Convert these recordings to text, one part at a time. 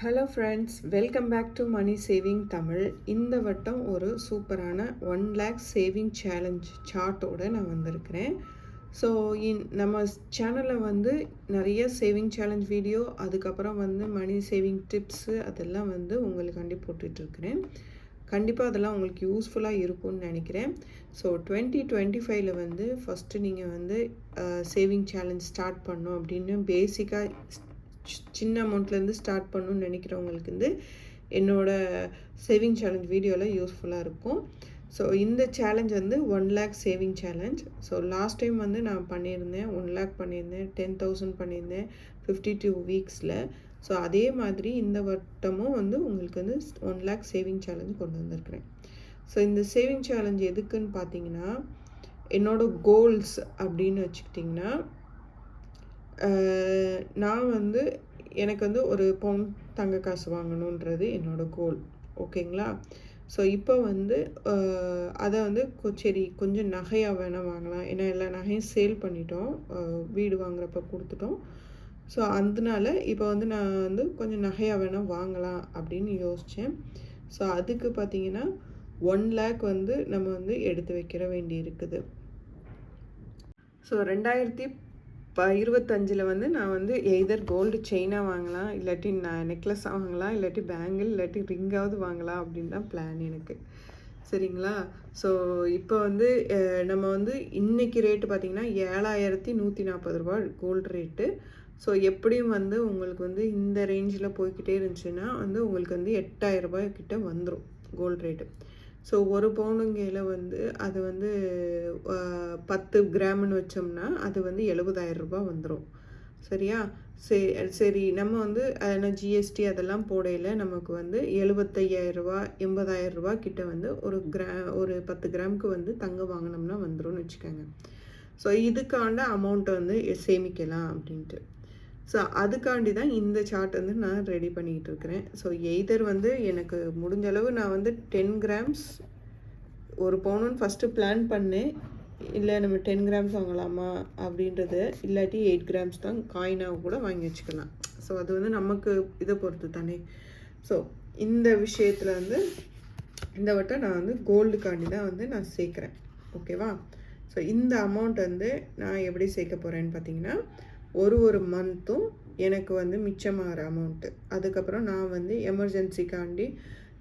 Hello friends welcome back to money saving Tamil இந்த வட்டம் ஒரு சூப்பரான ஒன் லேக் சேவிங் சேலஞ்ச் சார்ட்டோட நான் வந்திருக்கிறேன். ஸோ இன் நம்ம சேனலில் வந்து நிறைய சேவிங் சேலஞ்ச் வீடியோ அதுக்கப்புறம் வந்து மணி சேவிங் டிப்ஸு அதெல்லாம் வந்து உங்களுக்காண்டி போட்டுட்ருக்கிறேன். கண்டிப்பாக அதெல்லாம் உங்களுக்கு யூஸ்ஃபுல்லாக இருக்கும்னு நினைக்கிறேன். ஸோ டுவெண்ட்டி டுவெண்ட்டி ஃபைவ்ல வந்து ஃபஸ்ட்டு நீங்கள் வந்து சேவிங் சேலஞ்ச் ஸ்டார்ட் பண்ணோம் அப்படின்னு பேசிக்காக சின்ன அமௌண்ட்லேருந்து ஸ்டார்ட் பண்ணணும்னு நினைக்கிறவங்களுக்கு வந்து என்னோட சேவிங் சேலஞ்ச் வீடியோவில் யூஸ்ஃபுல்லாக இருக்கும். ஸோ இந்த சேலஞ்ச் வந்து one lakh saving challenge so last time வந்து நான் பண்ணியிருந்தேன் ஒன் லேக் பண்ணியிருந்தேன் டென் தௌசண்ட் பண்ணியிருந்தேன் ஃபிஃப்டி டூ வீக்ஸில் ஸோ அதே மாதிரி இந்த வட்டமும் வந்து உங்களுக்கு வந்து ஒன் லேக் சேவிங் சேலஞ்ச் கொண்டு வந்திருக்கிறேன். ஸோ இந்த சேவிங் சேலஞ்ச் எதுக்குன்னு பார்த்தீங்கன்னா என்னோடய கோல்ஸ் அப்படின்னு வச்சுக்கிட்டிங்கன்னா நான் வந்து எனக்கு வந்து ஒரு பவுன் தங்க காசு வாங்கணுன்றது என்னோடய கோல் ஓகேங்களா ஸோ இப்போ வந்து அதை வந்து சரி கொஞ்சம் நகையாக வேணால் வாங்கலாம். ஏன்னா எல்லா நகையும் சேல் பண்ணிட்டோம். வீடு வாங்குறப்ப கொடுத்துட்டோம். ஸோ அதனால இப்போ வந்து நான் வந்து கொஞ்சம் நகையாக வேணால் வாங்கலாம் அப்படின்னு யோசித்தேன் ஸோ அதுக்கு பார்த்தீங்கன்னா ஒன் லேக் வந்து நம்ம வந்து எடுத்து வைக்கிற வேண்டி இருக்குது. ஸோ ரெண்டாயிரத்தி இப்போ இருபத்தஞ்சில் வந்து நான் வந்து எய்தர் கோல்டு செயினாக வாங்கலாம் இல்லாட்டி நான் நெக்லஸாக வாங்கலாம் இல்லாட்டி பேங்கிள் இல்லாட்டி ரிங்காவது வாங்கலாம் அப்படின்னு தான் பிளான் எனக்கு. சரிங்களா? ஸோ இப்போ வந்து நம்ம வந்து இன்றைக்கி ரேட்டு பார்த்திங்கன்னா ஏழாயிரத்தி நூற்றி நாற்பது ரூபா கோல்டு ரேட்டு ஸோ எப்படியும் வந்து உங்களுக்கு வந்து இந்த ரேஞ்சில் போய்கிட்டே இருந்துச்சுன்னா வந்து உங்களுக்கு வந்து எட்டாயிரம் ரூபாய் கிட்ட வந்துடும் கோல்டு ரேட்டு ஸோ ஒரு பவுனுங்கையில் வந்து அது வந்து பத்து கிராம்னு வச்சோம்னா அது வந்து எழுபதாயிரம் ரூபாய் வந்துடும் சரியா? சரி சரி நம்ம வந்து அதனால் ஜிஎஸ்டி அதெல்லாம் போடையில் நமக்கு வந்து எழுபத்தையாயிரரூபா எண்பதாயிரரூபா கிட்ட வந்து ஒரு கிரா ஒரு பத்து கிராமுக்கு வந்து தங்கம் வாங்கினோம்னா வந்துடும் வச்சுக்கோங்க. ஸோ இதுக்காண்ட அமௌண்ட்டை வந்து சேமிக்கலாம் அப்படின்ட்டு. ஸோ அதுக்காண்டி தான் இந்த சார்ட் வந்து நான் ரெடி பண்ணிக்கிட்டு இருக்கிறேன். ஸோ எய்தர் வந்து எனக்கு முடிஞ்ச அளவு நான் வந்து டென் கிராம்ஸ் ஒரு பவுனுன்னு ஃபஸ்ட்டு பிளான் பண்ணேன். இல்லை நம்ம டென் கிராம்ஸ் வாங்கலாமா அப்படின்றது இல்லாட்டி எயிட் கிராம்ஸ் தான் காயினாக கூட வாங்கி வச்சுக்கலாம். ஸோ அது வந்து நமக்கு இதை பொறுத்து தானே. ஸோ இந்த விஷயத்தில் வந்து இந்த வட்டம் நான் வந்து கோல்டுக்காண்டி தான் வந்து நான் சேர்க்குறேன். ஓகேவா ஸோ இந்த அமௌண்ட் வந்து நான் எப்படி சேர்க்க போகிறேன்னு பார்த்தீங்கன்னா ஒரு ஒரு மந்த்தும் எனக்கு வந்து மிச்சமாகிற அமௌண்ட்டு அதுக்கப்புறம் நான் வந்து எமர்ஜென்சிக்காண்டி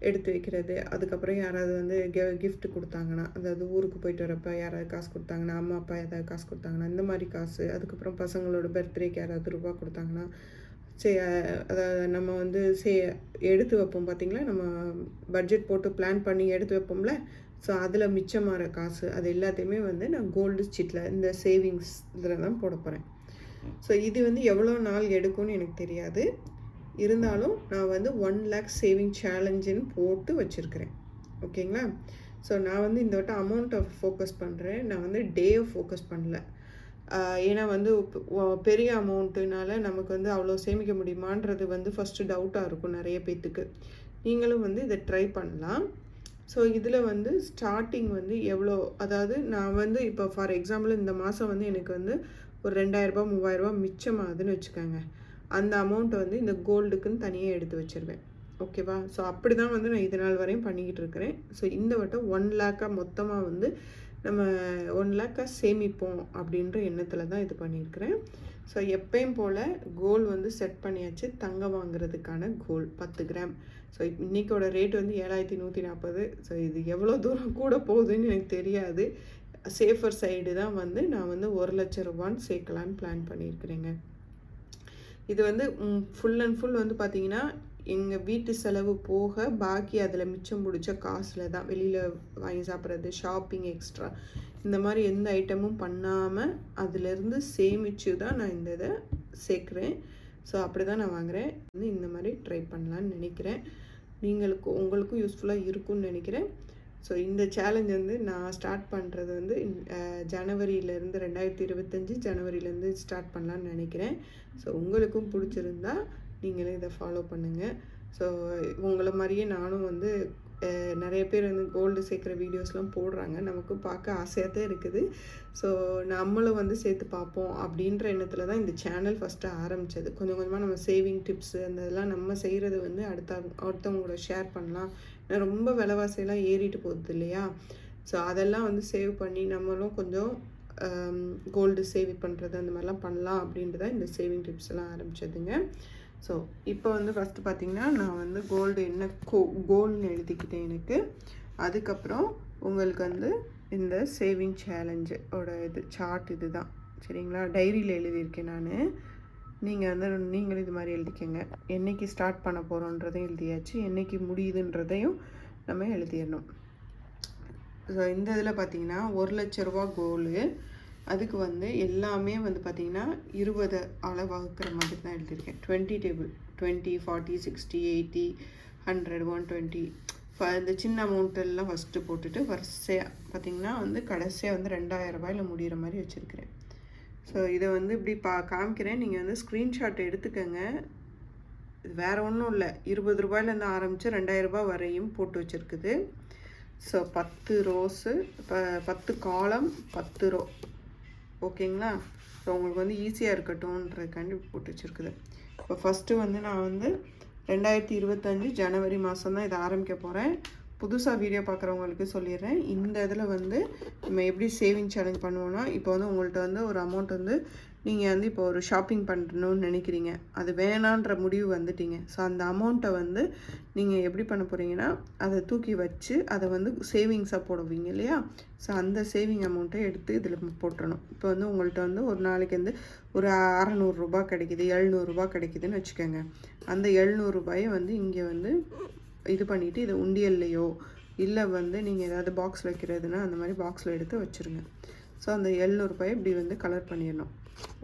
எடுத்து வைக்கிறது. அதுக்கப்புறம் யாராவது வந்து கி கிஃப்ட் கொடுத்தாங்கன்னா அதாவது ஊருக்கு போயிட்டு வரப்போ யாராவது காசு கொடுத்தாங்கன்னா அம்மா அப்பா ஏதாவது காசு கொடுத்தாங்கன்னா இந்த மாதிரி காசு அதுக்கப்புறம் பசங்களோட பர்த்டேக்கு யாராவது ரூபா கொடுத்தாங்கன்னா சரி அதாவது நம்ம வந்து சே எடுத்து வைப்போம் பார்த்திங்களா நம்ம பட்ஜெட் போட்டு பிளான் பண்ணி எடுத்து வைப்போம்ல? ஸோ அதில் மிச்சமாகிற காசு அது எல்லாத்தையுமே வந்து நான் கோல்டு சீட்டில் இந்த சேவிங்ஸ் இதில் தான் போட போகிறேன் ஸோ இது வந்து எவ்வளோ நாள் எடுக்கும்னு எனக்கு தெரியாது. இருந்தாலும் நான் வந்து ஒன் லேக் சேவிங் சேலஞ்சுன்னு போட்டு வச்சுருக்கிறேன். ஓகேங்களா? ஸோ நான் வந்து இந்த வட்டம் அமௌண்ட்டை ஃபோக்கஸ் பண்ணுறேன் நான் வந்து டேயை ஃபோக்கஸ் பண்ணல. ஏன்னா வந்து பெரிய அமௌண்ட்டுனால நமக்கு வந்து அவ்வளோ சேமிக்க முடியுமான்றது வந்து ஃபஸ்ட்டு டவுட்டாக இருக்கும் நிறைய பேர்த்துக்கு நீங்களும் வந்து இதை ட்ரை பண்ணலாம். ஸோ இதில் வந்து ஸ்டார்டிங் வந்து எவ்வளோ அதாவது நான் வந்து இப்போ ஃபார் எக்ஸாம்பிள் இந்த மாதம் வந்து எனக்கு வந்து ஒரு ரெண்டாயிரரூபா மூவாயிரரூபா மிச்சமாகுதுன்னு வச்சுக்கோங்க. அந்த அமௌண்ட்டை வந்து இந்த கோல்டுக்குன்னு தனியாக எடுத்து வச்சுருவேன். ஓகேவா ஸோ அப்படி தான் வந்து நான் இது நாள் வரையும் பண்ணிக்கிட்டு இருக்கிறேன். ஸோ இந்த வட்டம் ஒன் லேக்காக மொத்தமாக வந்து நம்ம ஒன் லேக்காக சேமிப்போம் அப்படின்ற எண்ணத்தில் தான் இது பண்ணியிருக்கிறேன். ஸோ எப்பயும் போல் கோல் வந்து செட் பண்ணியாச்சு. தங்கம் வாங்குறதுக்கான கோல் பத்து கிராம் ஸோ இன்றைக்கோட ரேட் வந்து ஏழாயிரத்தி நூற்றி நாற்பது ஸோ இது எவ்வளோ தூரம் கூட போகுதுன்னு எனக்கு தெரியாது. சேஃபர் சைடு தான் வந்து நான் வந்து ஒரு லட்ச ரூபான்னு சேர்க்கலான்னு பிளான் பண்ணியிருக்கிறேங்க. இது வந்து ஃபுல் அண்ட் ஃபுல் வந்து பார்த்திங்கன்னா எங்கள் வீட்டு செலவு போக பாக்கி அதில் மிச்சம் பிடிச்ச காசில் தான் வெளியில் வாங்கி சாப்பிட்றது ஷாப்பிங் எக்ஸ்ட்ரா இந்த மாதிரி எந்த ஐட்டமும் பண்ணாமல் அதிலேருந்து சேமித்து தான் நான் இந்த இதை சேர்க்குறேன். ஸோ அப்படி தான் நான் வாங்குகிறேன் வந்து இந்த மாதிரி ட்ரை பண்ணலான்னு நினைக்கிறேன். நீங்களுக்கு உங்களுக்கும் யூஸ்ஃபுல்லாக இருக்கும்னு நினைக்கிறேன். ஸோ இந்த சேலஞ்ச் வந்து நான் ஸ்டார்ட் பண்ணுறது வந்து ஜனவரியிலேருந்து ரெண்டாயிரத்தி இருபத்தஞ்சி ஜனவரியிலேருந்து ஸ்டார்ட் பண்ணலான்னு நினைக்கிறேன். ஸோ உங்களுக்கும் பிடிச்சிருந்தா நீங்களே இதை ஃபாலோ பண்ணுங்கள் ஸோ உங்களை மாதிரியே நானும் வந்து நிறைய பேர் வந்து கோல்டு சேர்க்குற வீடியோஸ்லாம் போடுறாங்க. நமக்கு பார்க்க ஆசையாக தான் இருக்குது. ஸோ நம்மளும் வந்து சேர்த்து பார்ப்போம் அப்படின்ற எண்ணத்தில் தான் இந்த சேனல் ஃபஸ்ட்டு ஆரம்பித்தது கொஞ்சம் கொஞ்சமாக நம்ம சேவிங் டிப்ஸு அந்த இதெல்லாம் நம்ம செய்கிறது வந்து அடுத்த அடுத்தவங்களோட ஷேர் பண்ணலாம். ஏன்னா ரொம்ப விலைவாசியெல்லாம் ஏறிட்டு போகுது இல்லையா? ஸோ அதெல்லாம் வந்து சேவ் பண்ணி நம்மளும் கொஞ்சம் கோல்டு சேவ் பண்ணுறது அந்த மாதிரிலாம் பண்ணலாம் அப்படின்ட்டு தான் இந்த சேவிங் டிப்ஸ் எல்லாம் ஆரம்பித்ததுங்க ஸோ இப்போ வந்து ஃபஸ்ட்டு பார்த்தீங்கன்னா நான் வந்து கோல்டு என்ன கோ கோல்டுன்னு எழுதிக்கிட்டேன் எனக்கு. அதுக்கப்புறம் உங்களுக்கு வந்து இந்த சேவிங் சேலஞ்சோட இது சார்ட் இது தான் சரிங்களா? டைரியில் எழுதியிருக்கேன் நான். நீங்கள் வந்து நீங்களும் இது மாதிரி எழுதிக்கங்க. என்னைக்கு ஸ்டார்ட் பண்ண போகிறோன்றதையும் எழுதியாச்சு. என்னைக்கு முடியுதுன்றதையும் நம்ம எழுதிடணும். ஸோ இந்த இதில் பார்த்தீங்கன்னா ஒரு லட்ச ரூபா கோலு அதுக்கு வந்து எல்லாமே வந்து பார்த்திங்கன்னா இருபது அளவாக்குற மாதிரி தான் எழுதியிருக்கேன். Twenty table twenty forty sixty eighty hundred one twenty இந்த சின்ன அமௌண்ட்டெல்லாம் ஃபஸ்ட்டு போட்டுட்டு வரிசையாக பார்த்தீங்கன்னா வந்து கடைசியாக வந்து ரெண்டாயிரம் ரூபாயில் முடிகிற மாதிரி வச்சுருக்கிறேன். ஸோ இதை வந்து இப்படி பா காமிக்கிறேன். நீங்கள் வந்து ஸ்க்ரீன்ஷாட் எடுத்துக்கோங்க. வேறு ஒன்றும் இல்லை. இருபது ரூபாயிலேருந்து ஆரம்பித்து ரெண்டாயிரம் ரூபாய் வரையும் போட்டு வச்சுருக்குது. ஸோ பத்து ரோஸு இப்போ பத்து காலம் பத்து ரோ ஓகேங்களா? ஸோ உங்களுக்கு வந்து ஈஸியாக இருக்கட்டும்ன்றதுக்காண்டி போட்டு வச்சுருக்குது. இப்போ ஃபஸ்ட்டு வந்து நான் வந்து ரெண்டாயிரத்தி இருபத்தஞ்சி ஜனவரி மாதம் தான் இதை ஆரம்பிக்க போகிறேன் புதுசாக வீடியோ பார்க்குறவங்களுக்கு சொல்லிடுறேன். இந்த இதில் வந்து நம்ம எப்படி சேவிங் சேலஞ்ச் பண்ணுவோன்னா இப்போ வந்து உங்கள்கிட்ட வந்து ஒரு அமௌண்ட் வந்து நீங்கள் வந்து இப்போ ஒரு ஷாப்பிங் பண்ணணும்னு நினைக்கிறீங்க. அது வேணான்ற முடிவு வந்துட்டீங்க. ஸோ அந்த அமௌண்ட்டை வந்து நீங்கள் எப்படி பண்ண போகிறீங்கன்னா அதை தூக்கி வச்சு அதை வந்து சேவிங்ஸாக போடுவீங்க இல்லையா? ஸோ அந்த சேவிங் அமௌண்ட்டை எடுத்து இதில் போட்டுறணும். இப்போ வந்து உங்கள்கிட்ட வந்து ஒரு நாளைக்கு வந்து ஒரு அறநூறுரூபா கிடைக்குது எழுநூறுபா கிடைக்குதுன்னு வச்சுக்கோங்க. அந்த எழுநூறுபாயை வந்து இங்கே வந்து இது பண்ணிவிட்டு இதை உண்டியல்லையோ இல்லை வந்து நீங்கள் ஏதாவது பாக்ஸ் வைக்கிறதுனா அந்த மாதிரி பாக்ஸில் எடுத்து வச்சுருங்க. ஸோ அந்த எழுநூறுபாயை இப்படி வந்து கலர் பண்ணிடணும்.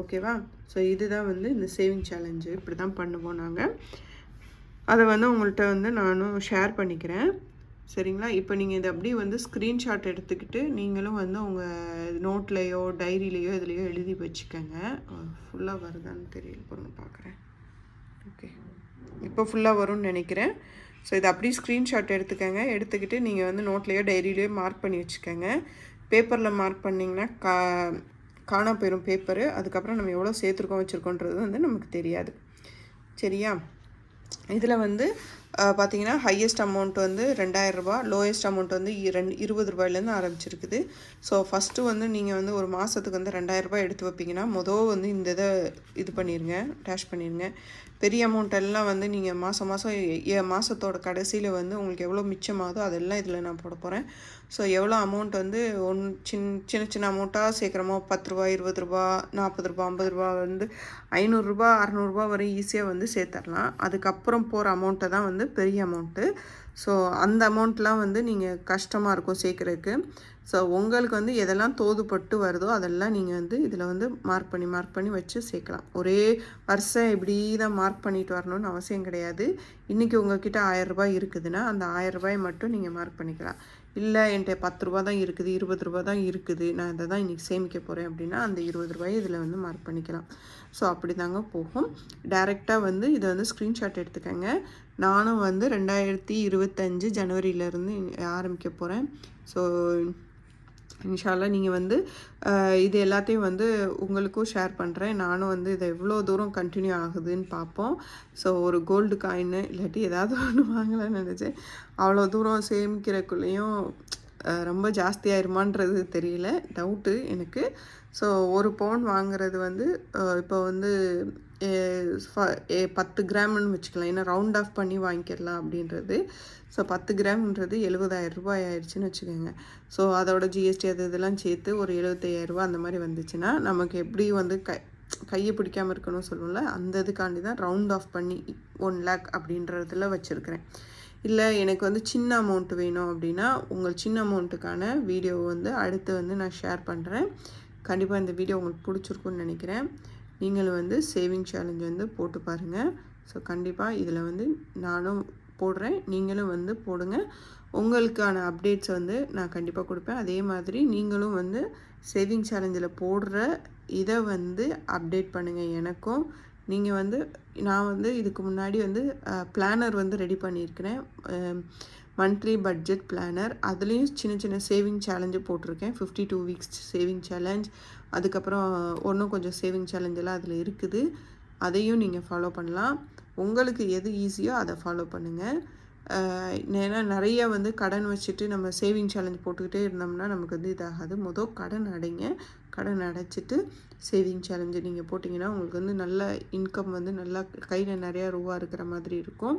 ஓகேவா ஸோ இதுதான் வந்து இந்த சேவிங் சேலஞ்சு இப்படி தான் பண்ணுவோம் நாங்கள் அதை வந்து உங்கள்கிட்ட வந்து நானும் ஷேர் பண்ணிக்கிறேன். சரிங்களா? இப்போ நீங்கள் இதை அப்படியே வந்து ஸ்க்ரீன்ஷாட் எடுத்துக்கிட்டு நீங்களும் வந்து உங்கள் நோட்லேயோ டைரியிலையோ இதுலேயோ எழுதி வச்சுக்கோங்க. ஃபுல்லாக வருதான்னு தெரியல. பொறுங்க பார்க்குறேன் ஓகே இப்போ ஃபுல்லாக வரும்னு நினைக்கிறேன். ஸோ இதை அப்படியே ஸ்க்ரீன்ஷாட் எடுத்துக்கோங்க. எடுத்துக்கிட்டு நீங்கள் வந்து நோட்லேயோ டைரியிலையோ மார்க் பண்ணி வச்சுக்கோங்க. பேப்பரில் மார்க் பண்ணிங்கன்னா கா காணா போயிடும் பேப்பரு அதுக்கப்புறம் நம்ம எவ்வளோ சேர்த்துருக்கோம் வச்சுருக்கோன்றது வந்து நமக்கு தெரியாது. சரியா? இதில் வந்து பார்த்திங்கன்னா ஹையஸ்ட் அமௌண்ட் வந்து ரெண்டாயிரம் லோயஸ்ட் அமௌண்ட் வந்து ரெண்டு இருபது ரூபாயிலேருந்து ஆரம்பிச்சிருக்குது. ஸோ ஃபஸ்ட்டு வந்து நீங்கள் வந்து ஒரு மாதத்துக்கு வந்து ரெண்டாயிரம் ரூபாய் எடுத்து வைப்பீங்கன்னா மொதல் வந்து இந்த இதை இது பண்ணிடுங்க டேஷ் பண்ணிடுங்க பெரிய அமௌண்ட்டெல்லாம் வந்து நீங்கள் மாதம் மாதம் மாதத்தோட கடைசியில் வந்து உங்களுக்கு எவ்வளோ மிச்சமாகுதோ அதெல்லாம் இதில் நான் போட போகிறேன் ஸோ எவ்வளோ அமௌண்ட் வந்து ஒன் சின் சின்ன சின்ன அமௌண்ட்டாக சேர்க்குறோமோ பத்து ரூபா இருபது ரூபா நாற்பது ரூபா ஐம்பது ரூபா வந்து ஐநூறுரூபா அறநூறுபா வரை ஈஸியாக வந்து சேர்த்துடலாம் அதுக்கப்புறம் போகிற அமௌண்ட்டை தான் வந்து பெரிய அமௌண்ட்டு ஸோ அந்த அமௌண்ட்லாம் வந்து நீங்கள் கஷ்டமாக இருக்கும் சேர்க்குறதுக்கு. ஸோ உங்களுக்கு வந்து எதெல்லாம் தோதுப்பட்டு வருதோ அதெல்லாம் நீங்கள் வந்து இதில் வந்து மார்க் பண்ணி மார்க் பண்ணி வச்சு சேர்க்கலாம். ஒரே வருஷம் இப்படி தான் மார்க் பண்ணிட்டு வரணும்னு அவசியம் கிடையாது. இன்றைக்கி உங்ககிட்ட ஆயிரம் இருக்குதுன்னா அந்த ஆயரரூபாயை மட்டும் நீங்கள் மார்க் பண்ணிக்கலாம். இல்லை என்கிட்ட பத்து ரூபா தான் இருக்குது இருபது ரூபா தான் இருக்குது நான் இதை தான் இன்றைக்கி சேமிக்க போகிறேன் அப்படின்னா அந்த இருபது ரூபாயை இதில் வந்து மார்க் பண்ணிக்கலாம். ஸோ அப்படி தாங்க போகும் டைரெக்டாக வந்து இதை வந்து ஸ்க்ரீன்ஷாட் எடுத்துக்கோங்க. நானும் வந்து ரெண்டாயிரத்தி இருபத்தஞ்சு ஜனவரியிலேருந்து ஆரம்பிக்க போகிறேன் ஸோ இன்ஷால்லாம் நீங்கள் வந்து இது எல்லாத்தையும் வந்து உங்களுக்கும் ஷேர் பண்ணுறேன் நானும் வந்து இதை எவ்வளோ தூரம் கண்டினியூ ஆகுதுன்னு பார்ப்போம். ஸோ ஒரு கோல்டு காயின் இல்லாட்டி ஏதாவது ஒன்று வாங்கலாம்னு நினச்சேன். அவ்வளோ தூரம் சேமிக்கிறக்குள்ளேயும் ரொம்ப ஜாஸ்தியாயிருமான்றது தெரியல. டவுட்டு எனக்கு. ஸோ ஒரு பவுன் வாங்குறது வந்து இப்போ வந்து பத்து கிராம்னு வச்சுக்கலாம். ஏன்னா ரவுண்ட் ஆஃப் பண்ணி வாங்கிக்கலாம் அப்படின்றது. ஸோ பத்து கிராம்ன்றது எழுபதாயிரம் ரூபாய் ஆயிடுச்சுன்னு வச்சுக்கோங்க. ஸோ அதோட ஜிஎஸ்டி அது இதெல்லாம் சேர்த்து ஒரு எழுபத்தையாயிரம் அந்த மாதிரி வந்துச்சுன்னா நமக்கு எப்படி வந்து க கையை பிடிக்காம இருக்கணும்னு சொல்லுவோம்ல அந்த இதுக்காண்டி தான் ரவுண்ட் ஆஃப் பண்ணி ஒன் லேக் அப்படின்றதுல வச்சுருக்கிறேன். இல்லை எனக்கு வந்து சின்ன அமௌண்ட் வேணும் அப்படின்னா உங்கள் சின்ன அமௌண்ட்டுக்கான வீடியோ வந்து அடுத்து வந்து நான் ஷேர் பண்ணுறேன் கண்டிப்பாக இந்த வீடியோ உங்களுக்கு பிடிச்சிருக்குன்னு நினைக்கிறேன். நீங்களும் வந்து சேவிங் சேலஞ்ச் வந்து போட்டு பாருங்கள் ஸோ கண்டிப்பாக இதில் வந்து நானும் போடுறேன். நீங்களும் வந்து போடுங்க. உங்களுக்கான அப்டேட்ஸ் வந்து நான் கண்டிப்பாக கொடுப்பேன். அதே மாதிரி நீங்களும் வந்து சேவிங் சேலஞ்சில் போடுற இதை வந்து அப்டேட் பண்ணுங்கள் எனக்கும். நீங்கள் வந்து நான் வந்து இதுக்கு முன்னாடி வந்து பிளானர் வந்து ரெடி பண்ணியிருக்கிறேன். Monthly budget planner. அதுலேயும் சின்ன சின்ன சேவிங் சேலஞ்சு போட்டிருக்கேன். Fifty two weeks saving challenge. அதுக்கப்புறம் ஒன்றும் கொஞ்சம் சேவிங் சேலஞ்ச் எல்லாம் அதில் இருக்குது. அதையும் நீங்கள் ஃபாலோ பண்ணலாம். உங்களுக்கு எது ஈஸியோ அதை ஃபாலோ பண்ணுங்கள் ஏன்னா நிறைய வந்து கடன் வச்சுட்டு நம்ம சேவிங் சேலஞ்ச் போட்டுக்கிட்டே இருந்தோம்னா நமக்கு வந்து இதாகாது. மொதல் கடன் அடைங்க. கடன் அடைச்சிட்டு சேவிங் சேலஞ்சு நீங்கள் போட்டிங்கன்னா உங்களுக்கு வந்து நல்ல இன்கம் வந்து நல்லா கையில் நிறையா ரூபா இருக்கிற மாதிரி இருக்கும்.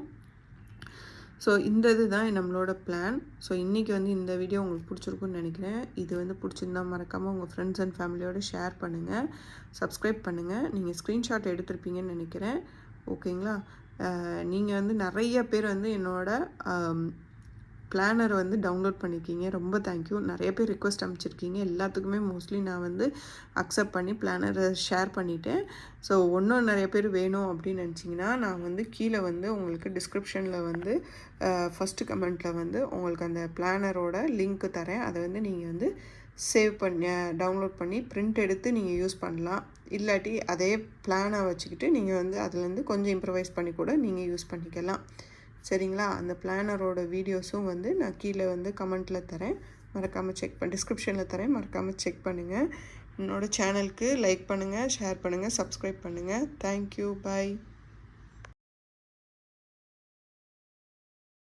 ஸோ இந்த இது தான் நம்மளோட பிளான் ஸோ இன்றைக்கி வந்து இந்த வீடியோ உங்களுக்கு பிடிச்சிருக்குன்னு நினைக்கிறேன். இது வந்து பிடிச்சிருந்தா மறக்காமல் உங்கள் ஃப்ரெண்ட்ஸ் அண்ட் ஃபேமிலியோடு ஷேர் பண்ணுங்கள் சப்ஸ்கிரைப் பண்ணுங்கள் நீங்கள் ஸ்க்ரீன்ஷாட் எடுத்திருப்பீங்கன்னு நினைக்கிறேன். ஓகேங்களா நீங்கள் வந்து நிறைய பேர் வந்து என்னோட பிளானர் வந்து டவுன்லோட் பண்ணியிருக்கீங்க ரொம்ப தேங்க்யூ நிறைய பேர் ரிக்வஸ்ட் அனுப்பிச்சிருக்கீங்க. எல்லாத்துக்குமே மோஸ்ட்லி நான் வந்து அக்செப்ட் பண்ணி பிளானரை ஷேர் பண்ணிட்டேன். ஸோ ஒன்றும் நிறைய பேர் வேணும் அப்படின்னு நினச்சிங்கன்னா நான் வந்து கீழே வந்து உங்களுக்கு டிஸ்கிரிப்ஷனில் வந்து ஃபஸ்ட்டு கமெண்ட்டில் வந்து உங்களுக்கு அந்த பிளானரோட லிங்க்கு தரேன். அதை வந்து நீங்கள் வந்து சேவ் பண்ணி டவுன்லோட் பண்ணி ப்ரிண்ட் எடுத்து நீங்கள் யூஸ் பண்ணலாம். இல்லாட்டி அதே பிளானை வச்சுக்கிட்டு நீங்கள் வந்து அதுலேருந்து கொஞ்சம் இம்ப்ரவைஸ் பண்ணி கூட நீங்கள் யூஸ் பண்ணிக்கலாம். சரிங்களா? அந்த பிளானரோட வீடியோஸும் வந்து நான் கீழே வந்து கமெண்ட்டில் தரேன். மறக்காமல் செக் பண்ண டிஸ்கிரிப்ஷனில் தரேன். மறக்காமல் செக் பண்ணுங்கள் என்னோடய சேனலுக்கு லைக் பண்ணுங்கள் ஷேர் பண்ணுங்கள் சப்ஸ்கிரைப் பண்ணுங்கள் தேங்க்யூ பாய்